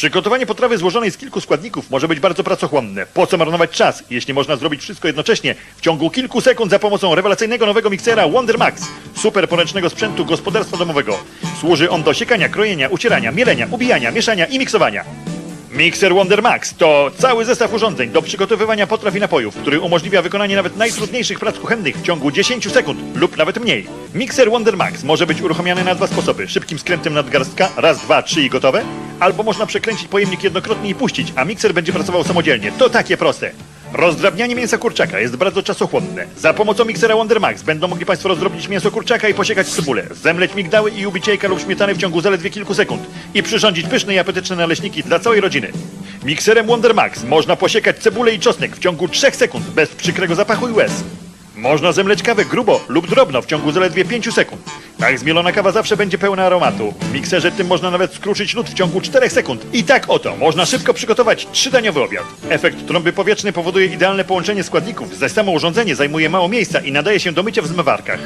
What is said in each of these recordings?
Przygotowanie potrawy złożonej z kilku składników może być bardzo pracochłonne. Po co marnować czas, jeśli można zrobić wszystko jednocześnie w ciągu kilku sekund za pomocą rewelacyjnego nowego miksera Wonder Max, super poręcznego sprzętu gospodarstwa domowego. Służy on do siekania, krojenia, ucierania, mielenia, ubijania, mieszania i miksowania. Mikser Wonder Max to cały zestaw urządzeń do przygotowywania potraw i napojów, który umożliwia wykonanie nawet najtrudniejszych prac kuchennych w ciągu 10 sekund lub nawet mniej. Mikser Wonder Max może być uruchamiany na dwa sposoby. Szybkim skrętem nadgarstka, raz, dwa, trzy i gotowe. Albo można przekręcić pojemnik jednokrotnie i puścić, a mikser będzie pracował samodzielnie. To takie proste. Rozdrabnianie mięsa kurczaka jest bardzo czasochłonne. Za pomocą miksera Wonder Max będą mogli Państwo rozdrobnić mięso kurczaka i posiekać cebulę, zemleć migdały i ubić jajka lub śmietany w ciągu zaledwie kilku sekund i przyrządzić pyszne i apetyczne naleśniki dla całej rodziny. Mikserem Wonder Max można posiekać cebulę i czosnek w ciągu 3 sekund bez przykrego zapachu i łez. Można zemleć kawę grubo lub drobno w ciągu zaledwie 5 sekund. Tak zmielona kawa zawsze będzie pełna aromatu. W mikserze tym można nawet skruszyć lód w ciągu 4 sekund. I tak oto można szybko przygotować trzydaniowy obiad. Efekt trąby powietrznej powoduje idealne połączenie składników. Zaś samo urządzenie zajmuje mało miejsca i nadaje się do mycia w zmywarkach.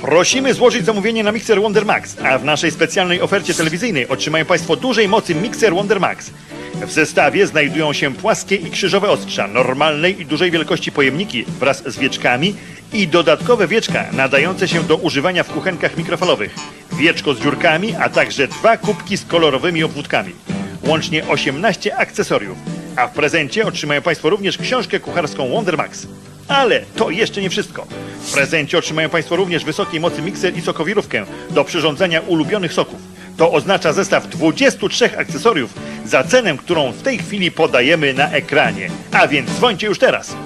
Prosimy złożyć zamówienie na mikser Wonder Max, a w naszej specjalnej ofercie telewizyjnej otrzymają Państwo dużej mocy mikser Wonder Max. W zestawie znajdują się płaskie i krzyżowe ostrza, normalnej i dużej wielkości pojemniki wraz z wieczkami i dodatkowe wieczka nadające się do używania w kuchenkach mikrofalowych, wieczko z dziurkami, a także dwa kubki z kolorowymi obwódkami. Łącznie 18 akcesoriów. A w prezencie otrzymają Państwo również książkę kucharską Wonder Max. Ale to jeszcze nie wszystko. W prezencie otrzymają Państwo również wysokiej mocy mikser i sokowirówkę do przyrządzania ulubionych soków. To oznacza zestaw 23 akcesoriów za cenę, którą w tej chwili podajemy na ekranie. A więc dzwońcie już teraz.